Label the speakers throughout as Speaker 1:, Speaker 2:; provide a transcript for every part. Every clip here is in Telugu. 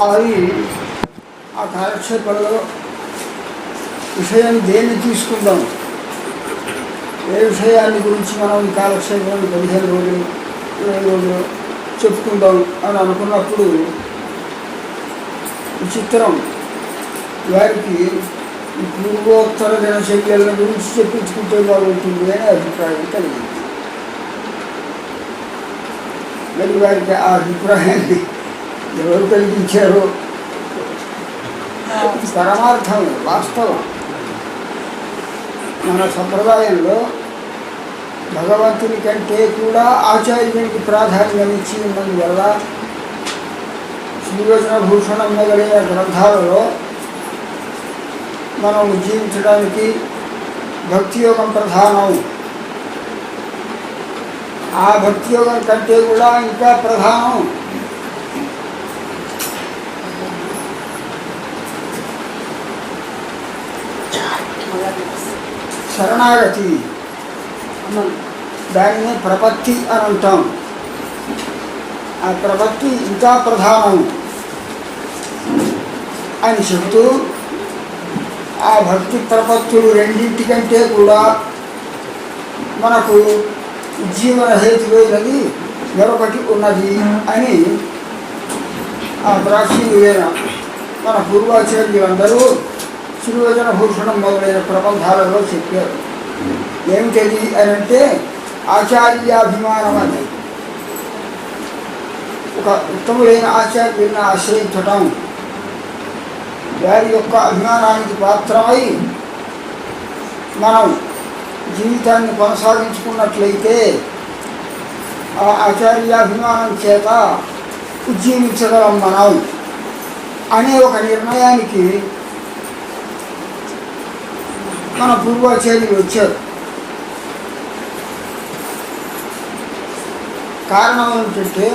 Speaker 1: అది ఆ కాలక్షేపంలో విషయం దేన్ని తీసుకుందాం? ఏ విషయాన్ని గురించి మనం ఈ కాలక్షేపంలో పదిహేను రోజులు ఇరవై రోజులు చెప్పుకుందాం అని అనుకున్నప్పుడు విచిత్రం. వారికి ఈ పూర్వోత్తర దినచర్యల గురించి చెప్పించుకుంటే బాగుంటుంది అనే అభిప్రాయం కలిగింది. మరి వారికి ఆ అభిప్రాయాన్ని ఎవరు కలిగించారు పరమార్థం వాస్తవం. మన సంప్రదాయంలో భగవంతుని కంటే కూడా ఆచార్యునికి ప్రాధాన్యం ఇచ్చి ఉన్నందువల్ల శ్రీవచన భూషణం మొదలైన గ్రంథాలలో మనం జీవించడానికి భక్తి యోగం ప్రధానం. ఆ భక్తి యోగం కంటే కూడా ఇంకా ప్రధానం. శరణాగతి. దానిని ప్రపత్తి అని అంటాం. ఆ ప్రపత్తి ఇంకా ప్రధానం. అని చెబుతూ ఆ భక్తి ప్రపత్తులు రెండింటికంటే కూడా మనకు జీవన హేతువైనది మరొకటి ఉన్నది అని ఆ ప్రాచీనులైన మన పూర్వాచార్యులందరూ శ్రీవచన భూషణం మొదలైన ప్రబంధాలలో చెప్పారు. ఏమిటది అని అంటే ఆచార్యాభిమానం అని ఒక ఉత్తములైన ఆచార్యులను ఆశ్రయించటం వారి యొక్క అభిమానానికి పాత్రమై మనం జీవితాన్ని కొనసాగించుకున్నట్లయితే ఆ ఆచార్యాభిమానం చేత ఉజ్జీవించగలం మనం అనే ఒక నిర్ణయానికి మన పూర్వాచార్యులు వచ్చారు. కారణం ఏమిటంటే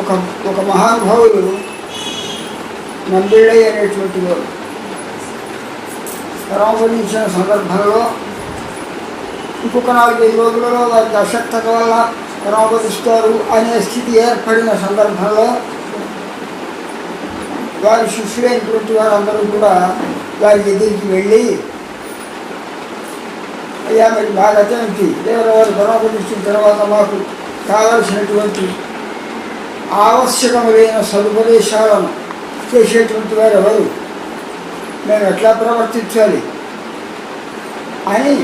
Speaker 1: ఒక ఒక మహానుభావులు నంబిళ్ళయ్య అనేటువంటి వారు పరామర్శించిన సందర్భంలో ఇంకొక నాలుగైదు రోజులలో వారికి దశక్త వల్ల పరామర్శిస్తారు అనే స్థితి ఏర్పడిన సందర్భంలో వారి శిష్యులైనటువంటి వారందరూ కూడా వారి దగ్గరికి వెళ్ళి అయ్యా మరి మా గతేమిటి దేవరవారు పరమపదించిన తర్వాత మాకు కావలసినటువంటి ఆవశ్యకములైన సదుపదేశాలను చేసేటువంటి వారు ఎవరు? మేము ఎట్లా ప్రవర్తించాలి? అని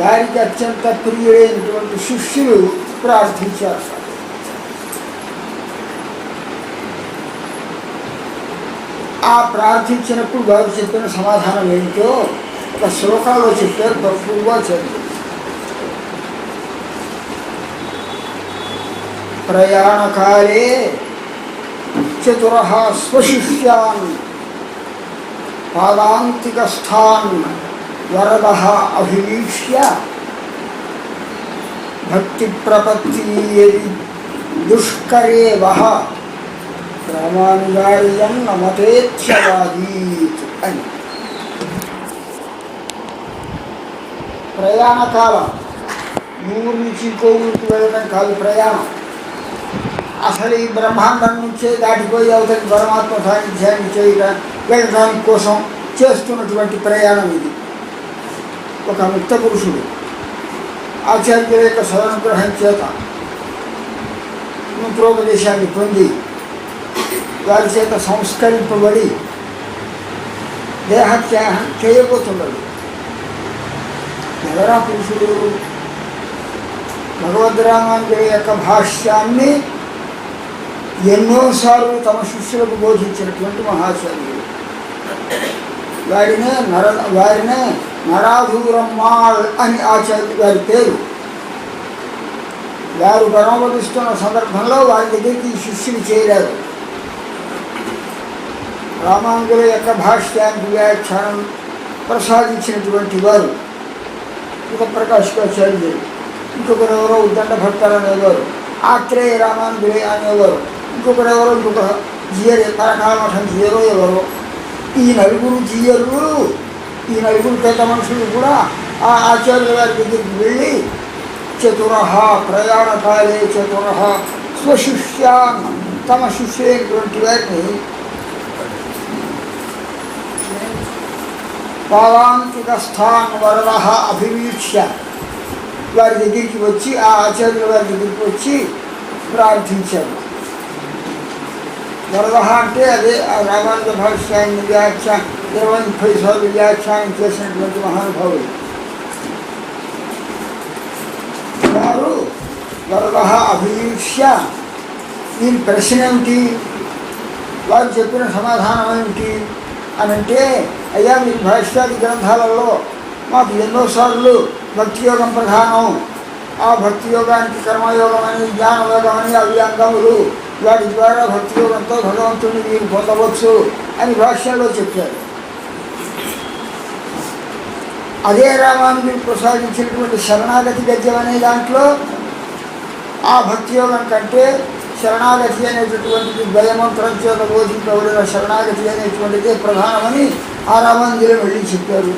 Speaker 1: వారికి అత్యంత ప్రియుడైనటువంటి శిష్యులు ప్రార్థించారు. ఆ ప్రార్థించినప్పుడు వారు చెప్పిన సమాధానం ఏమిటో ఒక శ్లోకాల్లో చెప్పారు తప్పుగా చెప్పారు ప్రయాణకాలే చతుర స్వశిష్యాన్ పాదాంతికస్థాన్ వరద అభివీక్ష్య. భక్తి ప్రపత్తి దుష్కరే వహ రామానుజార్యం నమతేచ్ఛవాదీత్ అని ప్రయాణకాలం కాలం. ఊరు నుంచి ఇంకో ఊరికి వెళ్ళడం కాదు ప్రయాణం. అసలు ఈ బ్రహ్మాండం నుంచే దాటిపోయి అవతలి పరమాత్మ సాన్నిధ్యాన్ని చేయడం వెళ్ళడానికి కోసం చేస్తున్నటువంటి ప్రయాణం ఇది. ఒక ముక్త పురుషుడు ఆచార్యుల యొక్క సదనుగ్రహం చేత మంత్రోపదేశాన్ని పొంది వారి చేత సంస్కరింపబడి దేహత్యాగం చేయబోతున్నాడు ఎవరా పురుషుడు? భగవద్రామాంజలి యొక్క భాష్యాన్ని ఎన్నోసార్లు తమ శిష్యులకు బోధించినటువంటి మహాచార్యుడు వారినే నర వారినే నరాధూరమ్మాళ్ అని ఆచార్య వారి పేరు. వారు పరమపదిస్తున్న సందర్భంలో వారి దగ్గరికి శిష్యులు చేరారు. రామాంగుల యొక్క భాష్యానికి వ్యాఖ్యానం ప్రసాదించినటువంటి వారు ఒక ప్రకాశకాచార్యులు ఇంకొకరు ఎవరో ఉద్దండ భట్టారు అనేవారు ఆత్రేయ రామాంగులే అనేవారు ఇంకొకరు ఎవరో ఇంకొక జియర్ పరకాల మఠం జియరో ఎవరో ఈ నలుగురు జియర్లు ఈ నలుగురు పెద్ద మనుషులు కూడా ఆ ఆచార్యుల వారి దగ్గరికి వెళ్ళి చతుర ప్రయాణకాలే చతుర స్వశిష్య తమ శిష్యు అయినటువంటి వారిని పావాంతికస్థాన్ వరద అభివీక్ష్య వారి దగ్గరికి వచ్చి ఆ ఆచార్యుల వారి దగ్గరికి వచ్చి ప్రార్థించారు వరద అంటే అదే ఆ రామానుజ భాష్యాన్ని వ్యాఖ్యా ఇరవై ముప్పై సార్లు వ్యాఖ్యానం చేసినటువంటి మహానుభావులు వారు వరద అభివీక్ష్య దీని ప్రశ్న ఏమిటి వారు చెప్పిన సమాధానం ఏమిటి అని అంటే అయ్యా మీ భాష్యాది గ్రంథాలలో మాకు ఎన్నోసార్లు భక్తి యోగం ప్రధానం. ఆ భక్తి యోగానికి కర్మయోగం అని జ్ఞానయోగం అని అవి అంగములు వాటి ద్వారా భక్తి యోగంతో భగవంతుని మీరు పొందవచ్చు అని భాష్యంలో చెప్పారు. అదే రామానుజుడు ప్రసాదించినటువంటి శరణాగతి గద్యం అనే దాంట్లో ఆ భక్తి యోగం కంటే శరణాగతి అనేటటువంటిది దయమంత్రం చేత బోధింపబడిన శరణాగతి అనేటువంటిదే ప్రధానమని ఆ రామానుజులు వెళ్ళి చెప్పారు.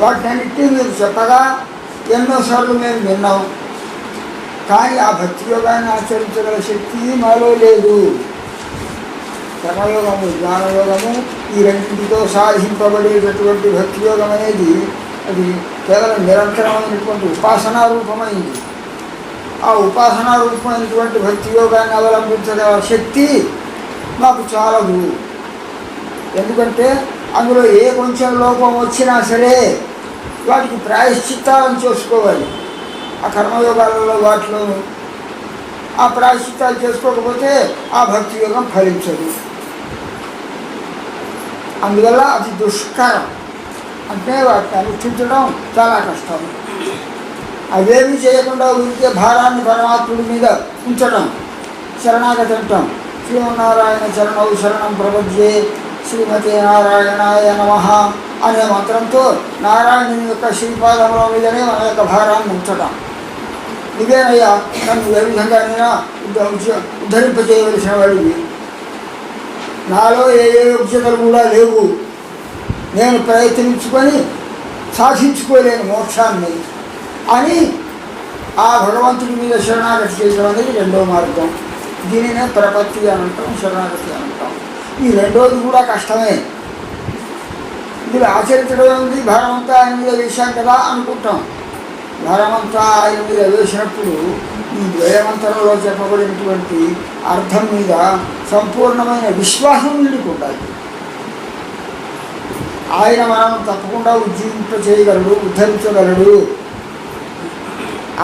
Speaker 1: వాటినన్నిటినీ మీరు చెప్పగా ఎన్నోసార్లు మేము విన్నాం. కానీ ఆ భక్తి యోగాన్ని ఆచరించగల శక్తి మాలో లేదు. కర్మయోగము జ్ఞానయోగము ఈ రెండింటితో సాధింపబడేటటువంటి భక్తి యోగం అనేది అది కేవలం నిరంతరమైనటువంటి ఉపాసనా రూపమైంది. ఆ ఉపాసనా రూపమైనటువంటి భక్తి యోగాన్ని అవలంబించగల శక్తి నాకు చాలదు. ఎందుకంటే అందులో ఏ కొంచెం లోపం వచ్చినా సరే వాటికి ప్రాయశ్చిత్తాలను చేసుకోవాలి. ఆ కర్మయోగాలలో వాటిలో ఆ ప్రాయశ్చిత్తాలు చేసుకోకపోతే ఆ భక్తి యోగం ఫలించదు. అందువల్ల అది దుష్కరం. అంటే వాటిని అనుష్ఠించడం చాలా కష్టం. అవేమి చేయకుండా ఊరికే భారాన్ని పరమాత్ముడి మీద ఉంచడం శరణాగతి అంటాం. శ్రీమన్నారాయణ చరణవు శరణం ప్రపంచే శ్రీమతి నారాయణాయ నమ అనే మంత్రంతో నారాయణుని యొక్క శ్రీపాదముల మీదనే మన యొక్క భారాన్ని ఉంచటం. ఇదేనయ్యా నన్ను ఏ విధంగానైనా ఉద్ధరింపజేయవలసిన వాడివి నాలో ఏ ఏ యోగ్యతలు కూడా లేవు. నేను ప్రయత్నించుకొని సాధించుకోలేని మోక్షాన్ని అని ఆ భగవంతుడి మీద శరణాగతి చేయడం అనేది రెండో మార్గం. దీనినే ప్రపత్తి అని అంటాం శరణాగతి అని అంటాం. ఈ రెండోది కూడా కష్టమే. ఇది ఆచరించడం ఉంది భారమంతా ఆయన మీద వేశాం కదా అనుకుంటాం. భారమంతా ఆయన మీద వేసినప్పుడు ఈ ద్వయమంతరంలో చెప్పబడినటువంటి అర్థం మీద సంపూర్ణమైన విశ్వాసం వీడికి ఉండాలి ఆయన మనం తప్పకుండా ఉజ్జీవింప చేయగలడు ఉద్ధరించగలడు.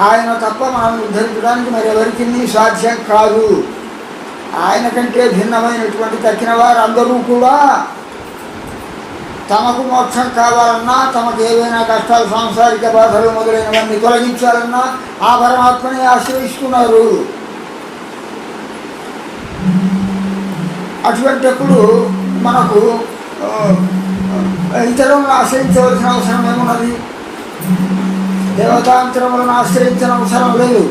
Speaker 1: ఆయన తప్ప మనం ఉద్ధరించడానికి మరి ఎవరికి సాధ్యం కాదు. ఆయన కంటే భిన్నమైనటువంటి తక్కిన వారందరూ కూడా తమకు మోక్షం కావాలన్నా తమకు ఏవైనా కష్టాలు సాంసారిక బాధలు మొదలైనవన్నీ తొలగించాలన్నా ఆ పరమాత్మని ఆశ్రయిస్తున్నారు. అటువంటిప్పుడు మనకు ఇతరులను ఆశ్రయించవలసిన అవసరం ఏమున్నది? దేవతాంతరములను ఆశ్రయించిన అవసరం లేదు.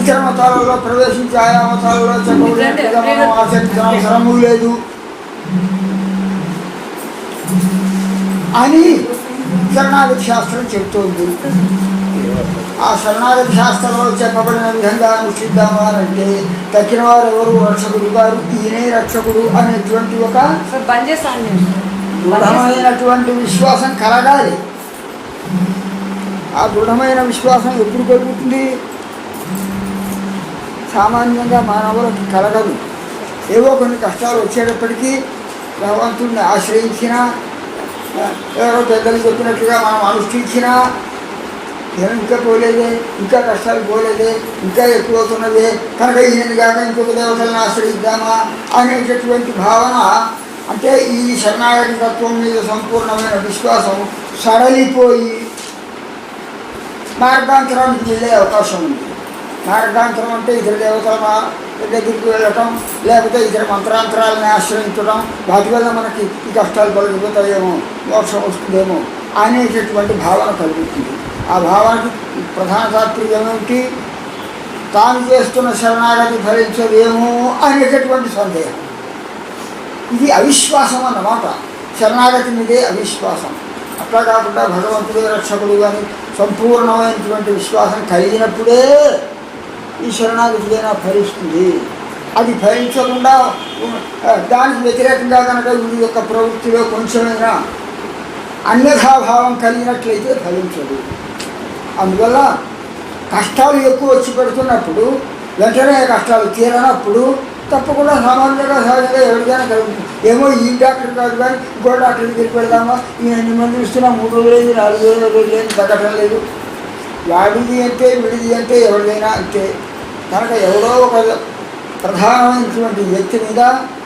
Speaker 1: ఇతర మతాలలో ప్రవేశించి ఆయా మతాలలో చెప్పబడినట్టుగా మనం ఆచరించిన అవసరము లేదు. అని శరణాగతి శాస్త్రం చెబుతోంది. ఆ శరణాగతి శాస్త్రంలో చెప్పబడిన విధంగా అనుష్ఠిద్దామా అంటే తక్కిన వారు ఎవరు? రక్షకుడు గారు ఈయనే రక్షకుడు అనేటువంటి ఒక దృఢమైనటువంటి విశ్వాసం కలగాలి. ఆ దృఢమైన విశ్వాసం ఎప్పుడు కలుగుతుంది? సామాన్యంగా మానవులకు కలగదు. ఏవో కొన్ని కష్టాలు వచ్చేటప్పటికీ భగవంతుడిని ఆశ్రయించిన ఎవరో పెద్దలు చెప్పినట్లుగా మనం అనుష్ఠించినా నేను ఇంకా పోలేదే ఇంకా కష్టాలు పోలేదే ఇంకా ఎక్కువ అవుతున్నదే కనుక ఈయన కాక ఇంకొక దేవతలను ఆశ్రయిద్దామా అనేటటువంటి భావన అంటే ఈ శరణాగతి తత్వం మీద సంపూర్ణమైన విశ్వాసం సడలిపోయి మార్గాంతరానికి వెళ్ళే అవకాశం ఉంది. మార్గాంతరం అంటే ఇతర దేవతల దగ్గరికి వెళ్ళటం లేకపోతే ఇతర మంత్రాంతరాలను ఆశ్రయించడం వాటి వల్ల మనకి ఈ కష్టాలు తొలగిపోతాయేమో మోక్షం వస్తుందేమో అనేటటువంటి భావన కలుగుతుంది. ఆ భావానికి ప్రధాన తాత్పర్యం ఏమిటి? తాను చేస్తున్న శరణాగతి ఫలించదేమో అనేటటువంటి సందేహం. ఇది అవిశ్వాసం అన్నమాట. శరణాగతి మీదే అవిశ్వాసం. అట్లా కాకుండా భగవంతుడే రక్షకుడు అని సంపూర్ణమైనటువంటి విశ్వాసం కలిగినప్పుడే ఈ శరణాగతిగా ఫలిస్తుంది. అది ఫలించకుండా దానికి వ్యతిరేకంగా కనుక వీడి యొక్క ప్రవృత్తిలో కొంచెమైనా అన్యథాభావం కలిగినట్లయితే ఫలించదు. అందువల్ల కష్టాలు ఎక్కువ వచ్చి పెడుతున్నప్పుడు వెంటనే కష్టాలు తీరనప్పుడు తప్పకుండా సామాన్యంగా సహజంగా ఎవరికైనా కలుగుతుంది. ఏమో ఈ డాక్టర్ కాదు కానీ ఇంకో డాక్టర్ దగ్గరికి వెళ్దామా? ఈ ఎన్ని మంది ఇస్తున్నా? మూడు రోజులు నాలుగు రోజులు లేదు తగ్గటం లేదు. వాడిది అంటే విడిది అంటే ఎవరిదైనా అంతే. కనుక ఎవరో ఒక ప్రధానమైనటువంటి వ్యక్తి మీద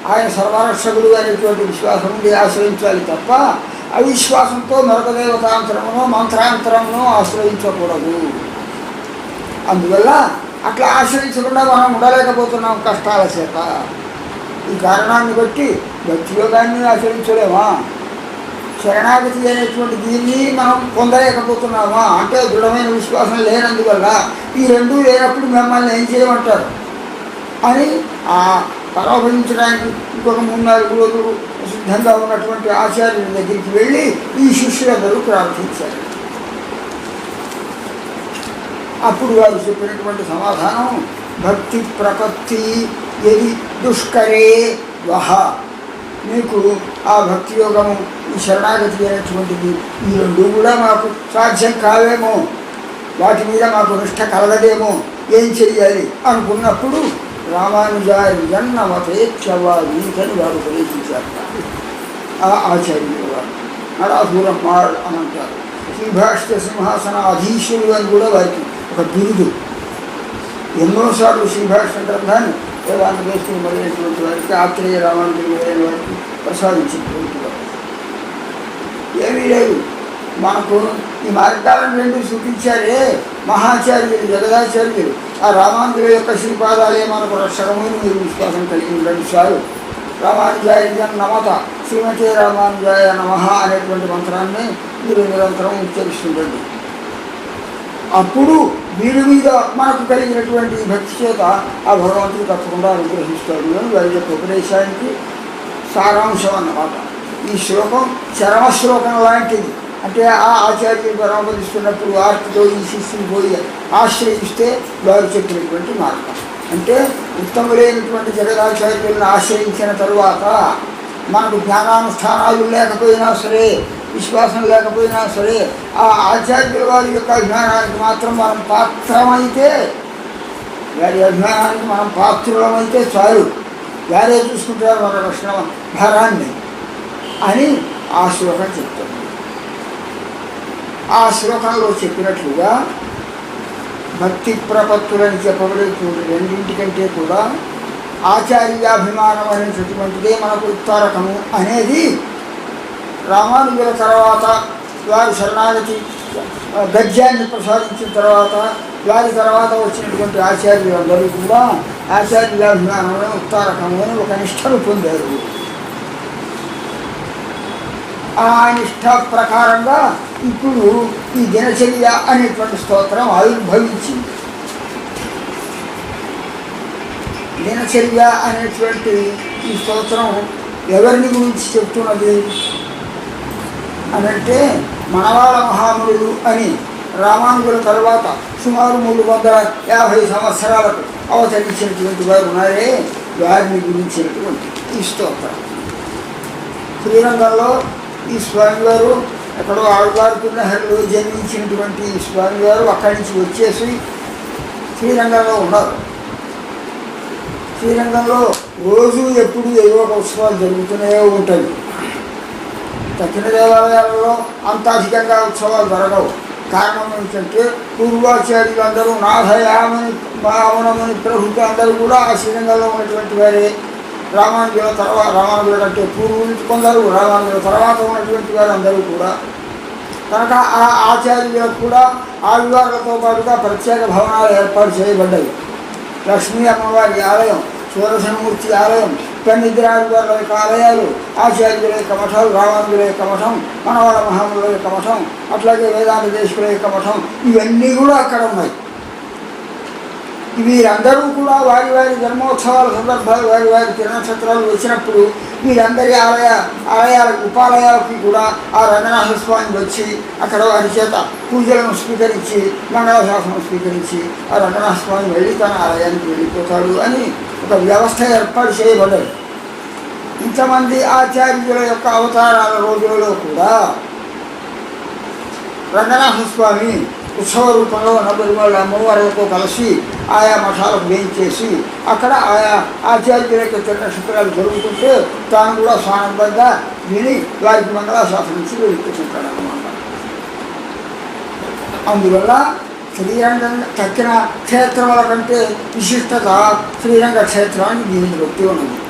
Speaker 1: ఆయన సర్వరక్షకుడు అనేటువంటి విశ్వాసం ఉండి ఆశ్రయించాలి తప్ప అవిశ్వాసంతో మరొక దేవతాంతరమునో మంత్రాంతరమునో ఆశ్రయించకూడదు. అందువల్ల అట్లా ఆశ్రయించకుండా మనం ఉండలేకపోతున్నాం కష్టాల చేత. ఈ కారణాన్ని బట్టి భక్తియోగాన్ని ఆశ్రయించలేమా? ఆచరించలేమా శరణాగతి అనేటువంటి దీన్ని మనం పొందలేకపోతున్నామా? అంటే దృఢమైన విశ్వాసం లేనందువల్ల ఈ రెండు లేనప్పుడు మిమ్మల్ని ఏం చేయమంటారు? అని ఆ పరోభవించడానికి ఇంకొక మూడు నాలుగు రోజులు సిద్ధంగా ఉన్నటువంటి ఆచార్యుల దగ్గరికి వెళ్ళి ఈ శిష్యులందరూ ప్రార్థించారు. అప్పుడు వారు చెప్పినటువంటి సమాధానం భక్తి ప్రపత్తి ఎది దుష్కరే వహ. మీకు ఆ భక్తి యోగము ఈ శరణాగతి అనేటువంటిది ఈ రెండు కూడా మాకు సాధ్యం కావేమో. వాటి మీద మాకు నిష్ట కలగదేమో ఏం చెయ్యాలి? అనుకున్నప్పుడు రామానుజారి జన్నమతేచ్ఛవాదీతని వారు ఉపదేశించారు. ఆ ఆచార్యులు వారు. నరాధూరమ్మాళ్ అని అంటారు శ్రీభాష్య సింహాసన అధీశులు అని కూడా వారికి ఒక బిరుదు ఎన్నోసార్లు శ్రీభాష్య గ్రంథాన్ని వేదాంత దేశం మొదలైనటువంటి వారికి ఆత్రేయ రామానుజులు మొదలైన వారికి ప్రసాదించినటువంటి వారు ఏమీ లేదు. మాకు ఈ మార్గాలను రెండు చూపించారే? మహాచార్యులు జగదాచార్యులు. ఆ రామానుజుల యొక్క శ్రీపాదాలే మనకు రక్షణము మీరు విశ్వాసం కలిగి ఉండండి సారు. రామానుజాయ నమత శ్రీమతి రామానుజాయ నమ అనేటువంటి మంత్రాన్ని మీరు నిరంతరం ఉచ్చరిస్తుండండి. అప్పుడు వీరి మీద మనకు కలిగినటువంటి భక్తి చేత ఆ భగవంతుడు తప్పకుండా అనుగ్రహిస్తాడు అని వారి యొక్క ఉపదేశానికి సారాంశం అన్నమాట. ఈ శ్లోకం చరమ శ్లోకం లాంటిది. అంటే ఆ ఆచార్యులు పరామర్శిస్తున్నప్పుడు ఆర్తితో ఈ శిష్యుని పోయి ఆశ్రయిస్తే వారు చెప్పినటువంటి మార్గం. అంటే ఉత్తములైనటువంటి జగదాచార్యులను ఆశ్రయించిన తరువాత మనకు జ్ఞానానుష్ఠానాలు లేకపోయినా సరే విశ్వాసం లేకపోయినా సరే ఆ ఆధ్యాత్మిక వారి యొక్క అభిమానానికి మాత్రం మనం పాత్రమైతే వారి అభిమానానికి మనం పాత్రులమైతే చాలు. వారే చూసుకుంటారు మన రక్షణ భారాన్ని అని ఆ శ్లోకం చెప్తుంది. ఆ శ్లోకంలో చెప్పినట్లుగా భక్తి ప్రపత్తులని చెప్పబడేటువంటి రెండింటికంటే కూడా ఆచార్యాభిమానం అనేటటువంటిదే మనకు ఉత్తారకము అనేది రామానుజుల తర్వాత వారి శరణాగతి గద్యాన్ని ప్రసాదించిన తర్వాత వారి తర్వాత వచ్చినటువంటి ఆచార్యులందరూ కూడా ఆచార్యాభిమానమే ఉత్తారకము ఒక నిష్టను పొందారు. ఆ నిష్ట ప్రకారంగా ఇప్పుడు ఈ దినచర్య అనేటువంటి స్తోత్రం ఆవిర్భవించింది. దినచర్య అనేటువంటి ఈ స్తోత్రం ఎవరిని గురించి చెప్తున్నది? అనంటే మనవాళ మహామునులు అని రామానుగుల తర్వాత సుమారు మూడు వందల యాభై సంవత్సరాలకు అవతరించినటువంటి వారు ఉన్నారే. వారిని గురించినటువంటి ఈ స్తోత్రం. శ్రీరంగంలో ఈ స్వామివారు ఎక్కడో ఆళ్వారుకున్నహరిలో జన్మించినటువంటి ఈ స్వామివారు అక్కడి నుంచి వచ్చేసి శ్రీరంగంలో ఉన్నారు. శ్రీరంగంలో రోజు ఎప్పుడు ఏవో ఒక ఉత్సవాలు జరుగుతూనే ఉంటాయి. దక్షిణ దేవాలయాలలో అంత అధికంగా ఉత్సవాలు జరగవు. కారణం ఏమిటంటే పూర్వాచార్యులు అందరూ నాథయామని భావనమని ప్రభుత్వం అందరూ కూడా ఆ శ్రీరంగంలో ఉన్నటువంటి వారే. రామానుజుల తర్వాత రామానుజుల కంటే పూర్వులు కొందరు రామానుజుల తర్వాత ఉన్నటువంటి వారు అందరూ కూడా. కనుక ఆ ఆచార్యులకు కూడా ఆదివారులతో పాటుగా ప్రత్యేక భవనాలు ఏర్పాటు చేయబడ్డాయి. లక్ష్మీ అమ్మవారి ఆలయం సూరసనమూర్తి ఆలయం పెన్నిద్రాజు యొక్క ఆలయాలు ఆచార్యుల యొక్క మఠం రామానుజుల యొక్క మఠం మనవాళ్ళ మహాముల యొక్క మఠం అట్లాగే వేదాంత దేశకుల యొక్క మఠం ఇవన్నీ కూడా అక్కడ ఉన్నాయి. వీరందరూ కూడా వారి వారి జన్మోత్సవాల సందర్భాలు వారి వారి తిరణక్షత్రాలు వచ్చినప్పుడు వీరందరి ఆలయ ఆలయాలకు ఉపాలయాలకి కూడా ఆ రంగనాథ స్వామి వచ్చి అక్కడ వారి చేత పూజలను స్వీకరించి మంగళశాసనం స్వీకరించి ఆ రంగనాథ స్వామి వెళ్ళి తన ఆలయానికి వెళ్ళిపోతాడు అని ఒక వ్యవస్థ ఏర్పాటు చేయబడ్డాడు. ఇంతమంది ఆచార్యుల యొక్క అవతారాల రోజులలో కూడా రంగనాథ స్వామి ఉత్సవ రూపంలో నలుగురు అమ్మవారితో కలిసి ఆయా మఠాలకు వేయించేసి అక్కడ ఆయా ఆచార్యుల యొక్క నక్షత్రాలు జరుగుతుంటే తాను కూడా స్వానందంగా విని వారికి మంగళాశాసనించి వెళ్ళిపోతుంటాడు అన్నమాట. అందువల్ల శ్రీరంగం తక్కిన క్షేత్రముల కంటే విశిష్టత శ్రీరంగ క్షేత్రానికి దీనిని బట్టి ఉన్నది.